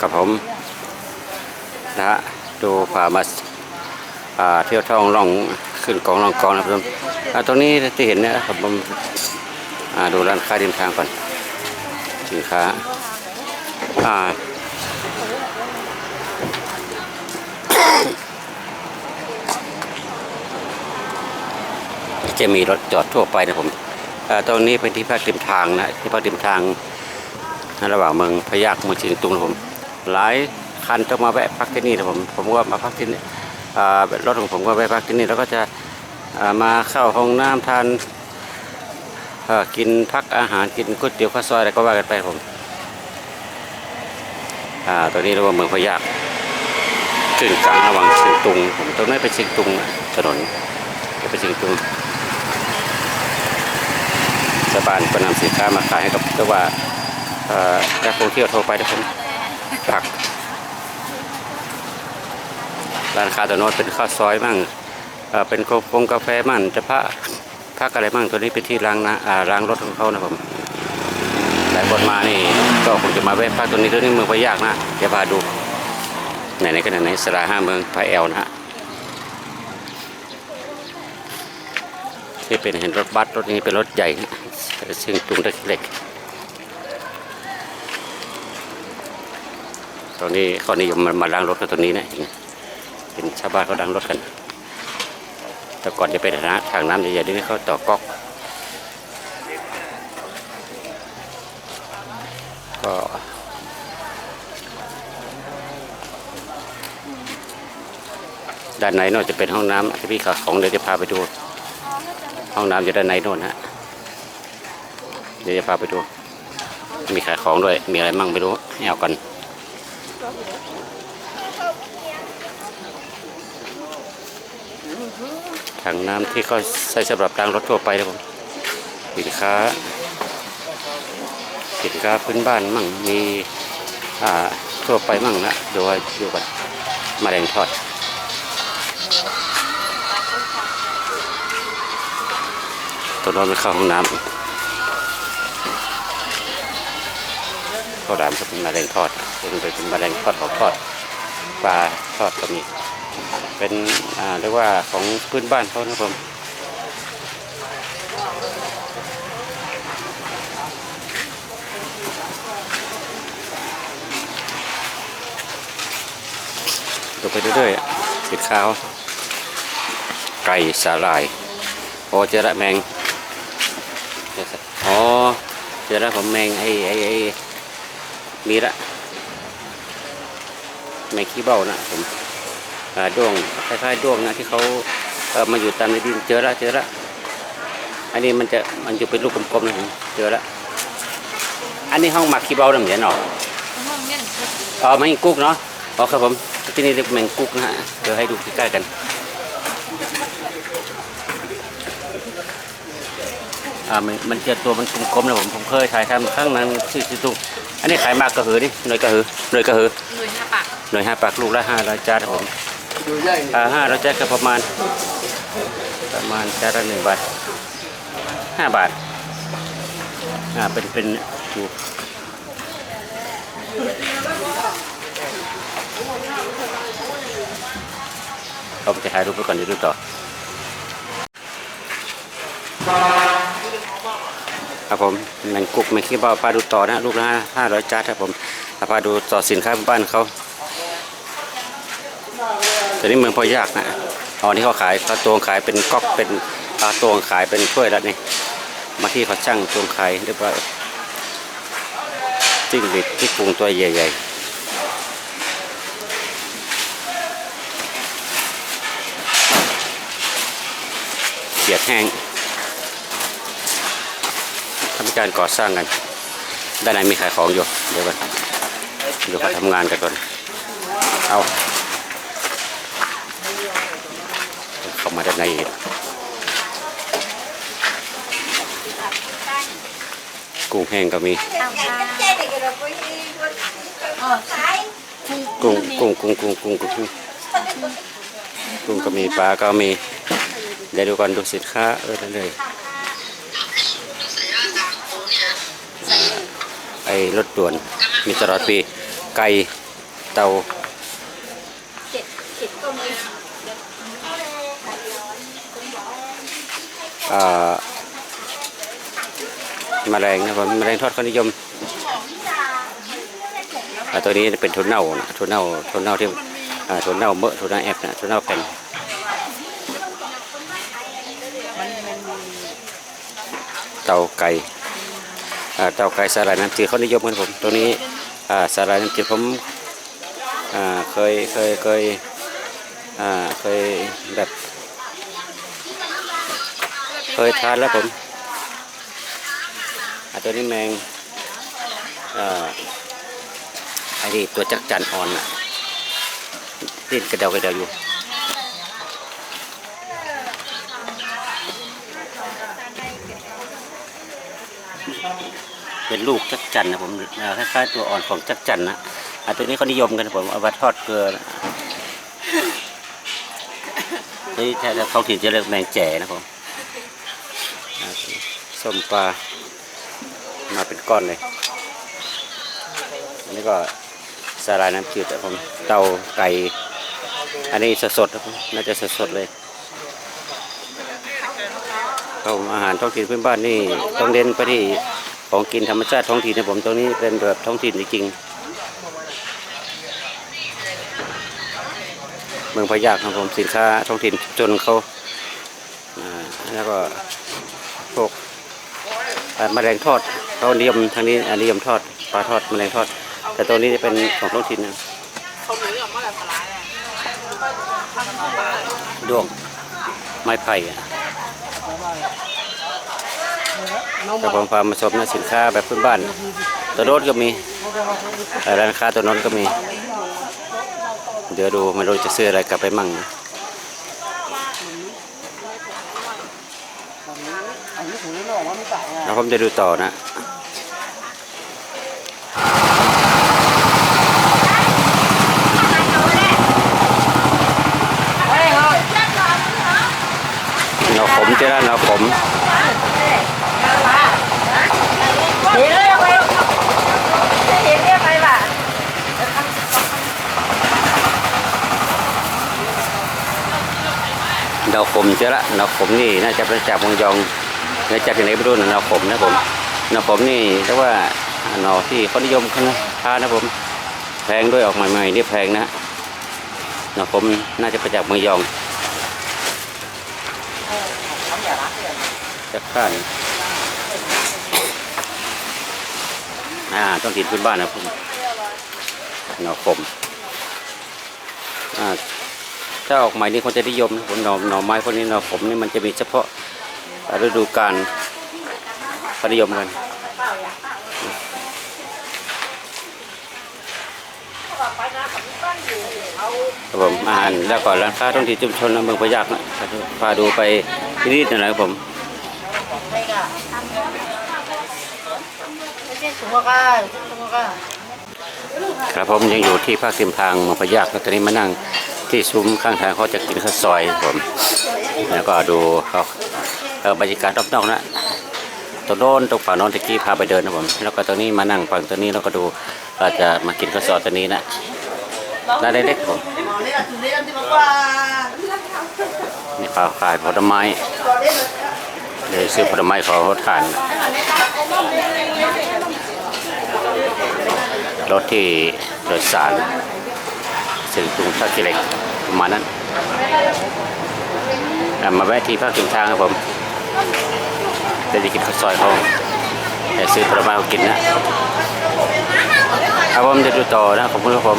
กับผมนะฮะดูพามาอ่าเที่ยวท่องล่องขึ้นกองล่องกองนะครับผมอ่าตรงนี้ที่เห็นเนี่ยครับผมอ่าดูร้านค้าริมทางก่อนสินค้าอ่าจะมีรถจอดทั่วไปนะผมอ่ตรงนี้เป็นที่พักริมทางนะที่พักริมทาง ระหว่างเมืองพยัคฆ์เมืองชียงตุงนะผม หลายคันต้องมาแวะพักที่นี่นะผมผมก็มาพักที่นี่รถของผมก็แวะพักที่นี่แล้วก็จะามาเข้าห้องน้ำทานกินพักอาหารกินก๋วยเตี๋ยวข้าวซอยอะไรก็ว่ากันไปผมอตอนนี้เรียกว่าเมืองพยัคฆ์ขึ้นกลางระหว่างเชียงตุงผมตรงนั้นเป็นเชียงตุงนะถนนไปเชียงตุงชาวบ้านก็นำสินค้ามาขายให้กับเรียกว่าเอ่อนักท่องเที่ยวทั่วไปทุกคน ผัก ร้านค้าตัวโน้นเป็นข้าวซอยมั่งเป็นโคฟงกาแฟมั่งจะพระพักอะไรมั่งตัวนี้เป็นที่ล้างนะล้างรถของเขานะผมหลายคนมานี่ก็คงจะมาแวะพักตัวนี้ตัวนี้เมืองพะยากนะเดี๋ยวพาดูไหนๆก็ไหนๆสลาห้าเมืองพะแอลนะฮะที่เป็นเห็นรถบัสรถนี้เป็นรถใหญ่นะซึ่งตุงเล็กๆ ตอนนี้เขานิยมมามาล้างรถกันตรงนี้นะเห็นชาวบ้านเขาล้างรถกัน แต่ก่อนจะเป็นทางทางน้ำใหญ่ๆนี่เขาต่อก๊อกก็ด้านในนอกจะเป็นห้องน้ำที่พี่ขาของเดี๋ยวจะพาไปดู ห้องน้ำอยู่ด้านในโน่นฮะเดี๋ยวจะพาไปดู มีขายของด้วย มีอะไรมั่งไม่รู้เอากัน ถังน้ำที่เขาใช้สำหรับล้างรถทั่วไปนะผมสินค้า สินค้าพื้นบ้านมั่งมีอ่าทั่วไปมั่งนะดูว่าดูกันมาแมลงทอดตัวน้อยไปเข้าห้องน้ำ ข้าวหลามก็เป็นมะเร็งทอดเป็นเป็นมะเร็งทอดของทอดปลาทอดก็มีเป็นเรียกว่าของพื้นบ้านเขานะผมดูไปเรื่อยๆสีขาว ไก่สาหร่ายโอ้เจอละแมงอ๋อเจอละผมแมงไอ้ไอ้ไอ้ มีละแมงขี้เบ้านะผมอ่าด้วงคล้ายๆด้วงนะที่เขาเออมาอยู่ตามในดินเจอละเจอละอันนี้มันจะมันอยู่เป็นลูกกลมๆนะผมเจอละอันนี้ห้องหมักขี้เบ้านะเหมือนหรอห้องเนี่ยอ๋อแมงกุ๊กเนาะอ๋อครับผมที่นี่เรียกแมงกุ๊กนะฮะเดี๋ยวให้ดูใกล้ๆกัน อ่ามันมันจะตัวมันกลมๆนะผมผมเคยถ่ายทำข้างนั้นชื่อชื่อตุกอันนี้ขายมากกระหือนี่หน่วยกระหือหน่วยกระหือหน่วยห้าปากหน่วยห้าปากลูกละห้าร้อยจานครับผมอ่าห้าร้อยจานก็ประมาณ ประมาณจานละหนึ่งบาทห้าบาทอ่าเป็นเป็นดูผมจะถ่ายรูปไปก่อนเดี๋ยวดูต่อ ครับผมแมงกุกแมงขี้เบ้าปลาดูต่อนะ ลูกละห้าร้อยจานครับผมอะพาดูต่อสินค้าบ้านเขาแต่นี่เมืองพอยากนะอ๋อนที่เขาขายเขาตวงขายเป็นก๊อกเป็นปลาตวงขายเป็นถ้วยแล้วนี่มาที่เขาช่างตวงขายเรียบร้อยจิ้งหรีดที่ปรุงตัวใหญ่ๆเขียดแห้งีการก่อสร้างกัน ด้านในมีขายของอยู่ เดี๋ยวกันเดี๋ยวไปทำงานกันก่อน เอาเข้ามาด้านในกกุ้งแห้งก็มี กุ้งกุ้งกุ้งกุ้งกุ้งกุ้งกุ้งก็มีปลาก็มีเดี๋ยวดูก่อนดูสินค้าเออนั่นเลย ไอ้รถด่วนมีตลอดปี ไก่เตาเจ็ดเจ็ดก็มีเอ่อแมลงนะผมแมลงทอดเขานิยมอ่ตัวนี้เป็นทุนเน่านะทุนเน่าทุนเน่าที่อ่าทุนเน่าเมอทุนเน่าแอบนะทุนเน่าแผ่นเตาไก่ เตาไก่สาหร่ายน้ำจืดเขานิยมกันผมตัวนี้สาหร่ายน้ำจืดผมเคยเคยเคยเคยแบบเคยทานแล้วผมตัวนี้แมงเอ่อไอ้นี่ตัวจักจันอ่อนน่ะดิ้นกระเดากระเดาอยู่ เป็นลูกจักจันนะผมคล้ายๆตัวอ่อนของจักจันนะอันตัวนี้เขานิยมกันผมเอามาทอดเกลือนะนี่ถ้าท้องถิ่นจะเรียกแมงแจ่นะผมส้มปลามาเป็นก้อนเลยอันนี้ก็สาหร่ายน้ำจืดครับผมเตาไก่อันนี้สดๆครับผมน่าจะสดๆเลยครับผมอาหารท้องถิ่นพื้นบ้านนี่ต้องเน้นไปที่ ของกินธรรมชาติท้องถิ่นนะผมตรงนี้เป็นแบบท้องถิ่นจริงๆเมืองพะยาครับผมสินค้าท้องถิ่นจนเขาอ่าแล้วก็พวกเอ่อแมลงทอดเขานิยมทางนี้อ่านิยมทอดปลาทอดแมลงทอด แต่ตัวนี้จะเป็นของท้องถิ่นนะดวงไม้ไผ่ อะแต่ผมพามาชมนะสินค้าแบบพื้นบ้านตัวโน้นก็มีเอ่อร้านค้าตัวโน้นก็มี เดี๋ยวดูไม่รู้จะซื้ออะไรกลับไปมั่งนะอันนี้ผมไม่บอกว่าไม่จ่ายไงแล้วผมจะดูต่อนะเราขมเจ้าเราขม เห็นเลยไปเห็นเนี่ยไปบ่ะ เราขมเจ้าละเราขมนี่น่าจะเป็นจากเมืองยองน่าจะที่ไหนไม่รู้นะเราขมนะผมเราขมนี่เรียกว่าหน่อที่เขานิยมกันนะทานนะผมแพงด้วยออกใหม่ๆนี่แพงนะเราขมน่าจะมาจากเมืองยองจากข้านอ่าต้องถิ่นพื้นบ้านนะผมหน่อขมอ่า ถ้าออกใหม่นี่คนจะนิยมนะผมหน่อหน่อไม้พวกนี้หน่อผมนี่มันจะมีเฉพาะฤดูกาลนิยมกันผมอาหารแล้วก็ร้านค้าท้องถิ่นชุมชนอำเภอพะยักนะพาดูไปที่นี่หน่อยครับผมครับผมยังอยู่ที่ภาคติมทางเมืองพะยักนะตอนนี้มานั่ง ที่ซุ้มข้างทางเขาจะกินข้าวซอยผม แล้วก็ดูเขาเออบรรยากาศรอบนอกนะตรงโน้นตรงฝั่งโน้นตะกี้พาไปเดินนะผม แล้วก็ตรงนี้มานั่งฝั่งตรงนี้แล้วก็ดูเราจะมากินข้าวซอยตัวนี้นะร้าเล็กๆผมนี่เขาขายผลไม้เดี๋ยซื้อผลไม้เขาทานนรถที่โดยสาร สิ่อกรุงท่าขี้เหล็กประมาณนั้นมาแวะที่ภาคกินทางครับผมจะได้กินข้าวซอยเขาแต่ซื้อผลไม้เขากินนะครับผมจะดูต่อนะขอบคุณครับผม